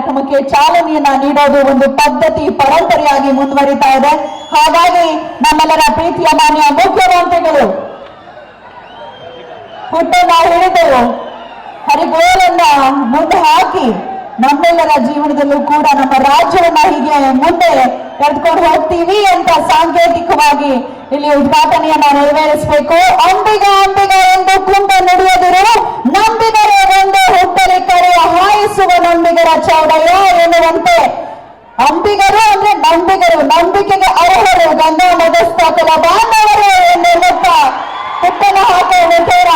ಕಾರ್ಯಕ್ರಮಕ್ಕೆ ಚಾಲನೆಯನ್ನ ನೀಡೋದು ಒಂದು ಪದ್ಧತಿ, ಪರಂಪರೆಯಾಗಿ ಮುಂದುವರಿತಾ ಇದೆ. ಹಾಗಾಗಿ ನಮ್ಮೆಲ್ಲರ ಪ್ರೀತಿಯ ಮಾನ್ಯ ಮುಖ್ಯಮಂತ್ರಿಗಳು ಹುಟ್ಟನ್ನ ಹಿಡಿದು ಹರಿಗೋಲನ್ನ ಮುಂದೆ ಹಾಕಿ ನಮ್ಮೆಲ್ಲರ ಜೀವನದಲ್ಲೂ ಕೂಡ ನಮ್ಮ ರಾಜ್ಯವನ್ನ ಹೀಗೆ ಮುಂದೆ ಕರೆದುಕೊಂಡು ಹೋಗ್ತೀವಿ ಅಂತ ಸಾಂಕೇತಿಕವಾಗಿ ಇಲ್ಲಿ ಉದ್ಘಾಟನೆಯನ್ನ ನೆರವೇರಿಸಬೇಕು. ಅಂಬಿಗ ಅಂಬಿಗ ಎಂದು ನುಡಿಯದಿರು ನಂಬಿಗರ ಒಂದು ಹುಟ್ಟಲಿ ಕರೆಯ ಹಾಯಿಸುವ ನಂಬಿಗರ ಚೌಡಯ್ಯ ಎನ್ನುವಂತೆ ಅಂಬಿಗರು ಅಂದ್ರೆ ನಂಬಿಗರು, ನಂಬಿಕೆಗೆ ಅರ್ಹರು, ಗಂಗಾ ಮದಸ್ಥಾಪನ ಬಾಂಧವರು ಎನ್ನುತ್ತಾ ಪುಟ್ಟನ ಹಾಕೋ ನೇರ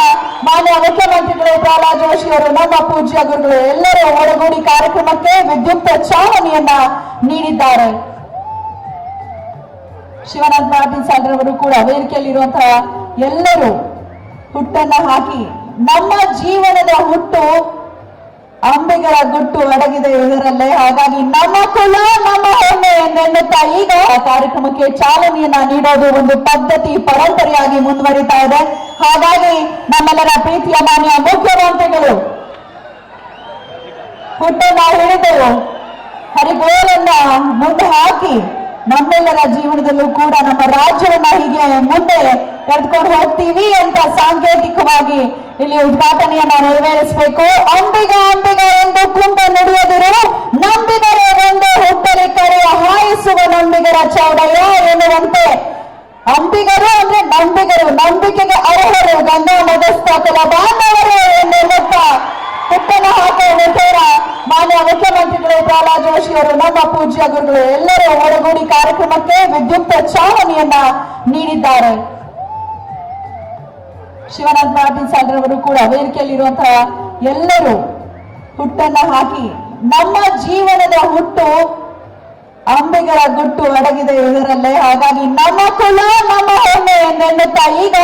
ಮಾನ್ಯ ಮುಖ್ಯಮಂತ್ರಿಗಳು ಪ್ರಹ್ಲಾದ್ ಜೋಶಿ ಅವರು, ನಮ್ಮ ಪೂಜ್ಯ ಗುರುಗಳು, ಎಲ್ಲರೂ ಒಡಗೂಡಿ ಕಾರ್ಯಕ್ರಮಕ್ಕೆ ವಿದ್ಯುಕ್ತ ಚಾಲನೆಯನ್ನ ನೀಡಿದ್ದಾರೆ. ಶಿವನಾಥ್ ಪಾಟೀಲ್ ಸಾಹೇಬ್ರ ಅವರು ಕೂಡ ವೇದಿಕೆಯಲ್ಲಿರುವಂತಹ ಎಲ್ಲರೂ ಹುಟ್ಟನ್ನ ಹಾಕಿ ನಮ್ಮ ಜೀವನದ ಹುಟ್ಟು ಅಂಬೆಗಳ ಗುಟ್ಟು ಅಡಗಿದೆ ಇದರಲ್ಲೇ ಹಾಗಾಗಿ ನಮ್ಮ ಕುಲ, ನಮ್ಮ ಹೆಮ್ಮೆ ಎಂದೆನ್ನುತ್ತಾ ಈಗ ಕಾರ್ಯಕ್ರಮಕ್ಕೆ ಚಾಲನೆಯನ್ನ ನೀಡೋದು ಒಂದು ಪದ್ಧತಿ, ಪರಂಪರೆಯಾಗಿ ಮುಂದುವರಿತಾ ಇದೆ. ಹಾಗಾಗಿ ನಮ್ಮೆಲ್ಲರ ಪ್ರೀತಿಯ ಮಾನ್ಯ ಮುಖ್ಯಮಂತ್ರಿಗಳು ಹುಟ್ಟನ್ನ ಹಿಡಿದು ಹರಿಗೋಲನ್ನ ಮುಂದೆ ಹಾಕಿ ನಮ್ಮೆಲ್ಲರ ಜೀವನದಲ್ಲೂ ಕೂಡ ನಮ್ಮ ರಾಜ್ಯವನ್ನ ಹೀಗೆ ಮುಂದೆ ಕರೆದುಕೊಂಡು ಹೋಗ್ತೀವಿ ಅಂತ ಸಾಂಕೇತಿಕವಾಗಿ ಇಲ್ಲಿ ಉದ್ಘಾಟನೆಯನ್ನ ನೆರವೇರಿಸಬೇಕು. ಅಂಬಿಗ ಅಂಬಿಗ ಎಂದು ಕುಂಭ ನಡೆಯದಿರು ನಂಬಿದರೆ ಒಂದು ಹುಟ್ಟಲಿ ಕರೆಯ ಹಾಯಿಸುವ ನಂಬಿಗರ ಚೌಡಯ್ಯ ಎನ್ನುವಂತೆ. ಅಂಬಿಗರು ಅಂದ್ರೆ ನಂಬಿಗರು, ನಂಬಿಕೆಗೆ ಅರ್ಹರು, ಗಂಗಾ ಮದಸ್ಥಾಪನ ಬಾಂಧವರು ಎನ್ನುತ್ತಾ ಪುಟ್ಟನ ಹಾಕೋ ತೇರ ಮಾನ್ಯ ಮುಖ್ಯಮಂತ್ರಿಗಳು ಪ್ರಹ್ಲಾದ್ ಜೋಶಿ ಅವರು ನಮ್ಮ ಪೂಜ್ಯ ಗುರುಗಳು ಎಲ್ಲರೂ ಒಳಗೂಡಿ ಕಾರ್ಯಕ್ರಮಕ್ಕೆ ವಿದ್ಯುಕ್ತ ಚಾಲನೆಯನ್ನ ನೀಡಿದ್ದಾರೆ. ಶಿವನಾಥ್ ಪಾಟೀಲ್ ಸಾಲ್ರವರು ಕೂಡ ವೇದಿಕೆಯಲ್ಲಿರುವಂತಹ ಎಲ್ಲರೂ ಹುಟ್ಟನ್ನ ಹಾಕಿ ನಮ್ಮ ಜೀವನದ ಹುಟ್ಟು ಅಂಬೆಗಳ ಗುಟ್ಟು ಅಡಗಿದೆ ಇದರಲ್ಲೇ ಹಾಗಾಗಿ ನಮ್ಮ ಕುಲ, ನಮ್ಮ ಹೆಮ್ಮೆ ಎಂದೆನ್ನುತ್ತಾ ಈಗ